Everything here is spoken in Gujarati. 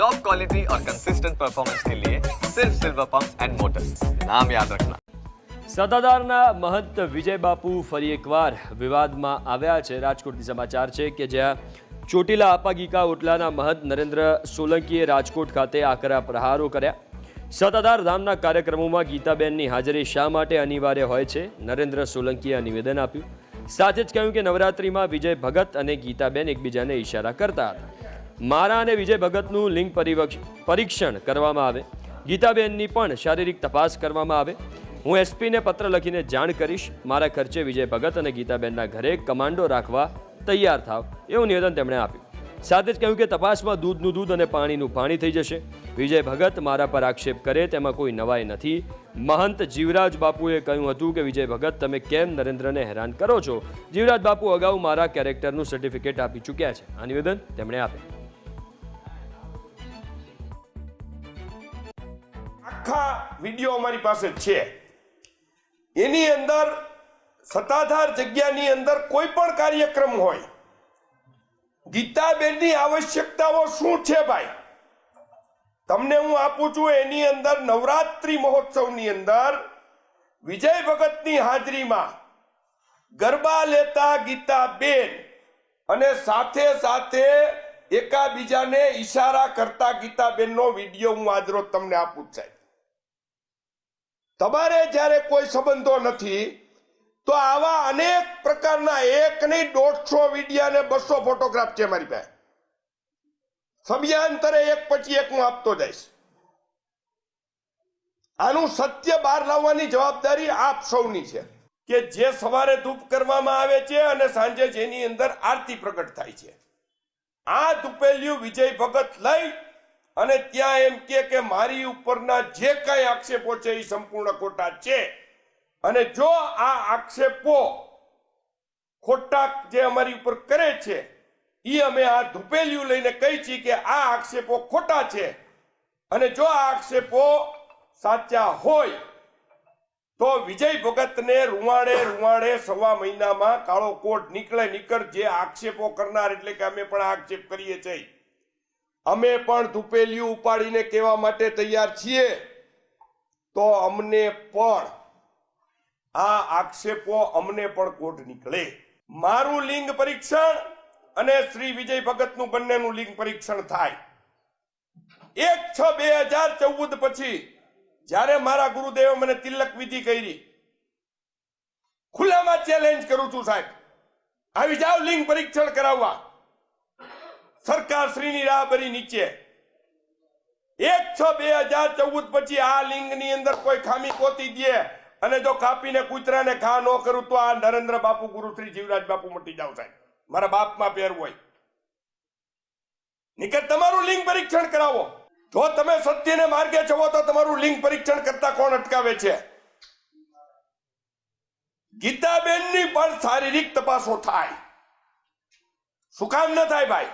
टॉप क्वालिटी और कंसिस्टेंट परफॉर्मेंस के लिए सिर्फ सिल्वर पंप एंड मोटर्स नाम याद रखना સત્તાધારના મહંત વિજય બાપુ ફરી એકવાર વિવાદમાં આવ્યા છે રાજકોટથી સમાચાર છે કે જ્યાં ચોટીલા આપાગીકા ઓટલાના મહંત નરેન્દ્ર સોલંકીએ રાજકોટ ખાતે આકરા પ્રહારો કર્યા સત્તાધાર ધામના કાર્યક્રમોમાં ગીતાબેનની હાજરી શા માટે અનિવાર્ય હોય છે નરેન્દ્ર સોલંકીએ આ નિવેદન આપ્યું સાથે જ કહ્યું કે નવરાત્રિમાં વિજય ભગત અને ગીતાબેન એકબીજાને ઈશારા કરતા હતા મારા અને વિજય ભગતનું લિંગ પરીક્ષણ કરવામાં આવે. ગીતાબેનની પણ શારીરિક તપાસ કરવામાં આવે. હું એસપીને પત્ર લખીને જાણ કરીશ. મારા ખર્ચે વિજય ભગત અને ગીતાબેનના ઘરે કમાન્ડો રાખવા તૈયાર થાવ. એવું નિવેદન તેમણે આપ્યું. સાથે જ કહ્યું કે તપાસમાં દૂધનું દૂધ અને પાણીનું પાણી થઈ જશે. વિજય ભગત મારા પર આક્ષેપ કરે, તેમાં કોઈ નવાઈ નથી. મહંત જીવરાજ બાપુએ કહ્યું હતું કે, વિજય ભગત, તમે કેમ નરેન્દ્રને હેરાન કરો છો? જીવરાજ બાપુ અગાઉ મારા કેરેક્ટરનું સર્ટિફિકેટ આપી ચૂક્યા છે. આ નિવેદન તેમણે આપ્યું. આખા વીડિયો અમારી પાસે છે. એની અંદર સત્તાધાર જગ્યાની અંદર કોઈ પણ કાર્યક્રમ હોય, ગીતાબેનની આવશ્યકતાઓ શું છે ભાઈ? તમને હું આપું છું એની અંદર નવરાત્રી મહોત્સવની અંદર વિજય ભગતની હાજરીમાં ગરબા લેતા ગીતાબેન અને સાથે સાથે એકાબીજાને ઈશારા કરતા ગીતાબેનનો વીડિયો હું આજરોજ તમને આપું સાહેબ. તમારે જ્યારે કોઈ સંબંધો નથી, તો આવા અનેક પ્રકારના એક નહીં દોઢસો વિડીયા ને બસો ફોટોગ્રાફ છે મારી પાસે. સમયાંતરે એક પછી એક હું આપતો જઈશ. આનું સત્ય બહાર લાવવાની જવાબદારી આપ સૌની છે કે જે સવારે ધૂપ કરવામાં આવે છે અને સાંજે જેની અંદર આરતી પ્રગટ થાય છે. આ ધૂપેલિયું વિજય ભગત લઈ અને ત્યાં એમ કે કે મારી ઉપરના જે કઈ આક્ષેપો છે એ સંપૂર્ણ ખોટા છે. અને જો આ આક્ષેપો ખોટા જે અમારી ઉપર કરે છે એ અમે આ ધૂપેલિયું લઈને કહી છીએ કે આ આક્ષેપો ખોટા છે. અને જો આ આક્ષેપો સાચા હોય, તો વિજય ભગતને રૂવાડે રૂવાડે સવા મહિનામાં કાળો કોટ નીકળે નીકળ જે આક્ષેપો કરનાર એટલે કે અમે પણ આક્ષેપ કરીએ છીએ. અમે પણ ધૂપેલીઓ ઉપાડીને કહેવા માટે તૈયાર છીએ. તો અમને પણ, આ આક્ષેપો અમને પણ કોટ નીકળે. મારું લિંગ પરીક્ષણ અને શ્રી વિજય ભગતનું બંનેનું લિંગ પરીક્ષણ થાય. એક છ બે હજાર ચૌદ પછી, જ્યારે મારા ગુરુદેવે મને તિલક વિધિ કરી. ખુલ્લામાં ચેલેન્જ કરું છું સાહેબ. આવી જાવ લિંગ પરીક્ષણ કરાવવા. સરકાર શ્રીની રાહબરી નીચે. એક છ બે હજાર ચૌદ પછી આ લિંગની અંદર કોઈ ખામી કોતી દે અને જો કાપીને કૂતરાને ખા ન કરું તો આ નરેન્દ્ર બાપુ ગુરુ શ્રી જીવરાજ બાપુ મટી જાવ સાહેબ. મારા બાપમાં પહેરવું હોય. નિકટ તમારું લિંગ પરીક્ષણ કરાવો. જો તમે સત્યને માર્ગે છો તો તમારું લિંગ પરીક્ષણ કરતા કોણ અટકાવે છે? ગીતાબેનની પણ શારીરિક તપાસો થાય. શું કામ ન થાય ભાઈ?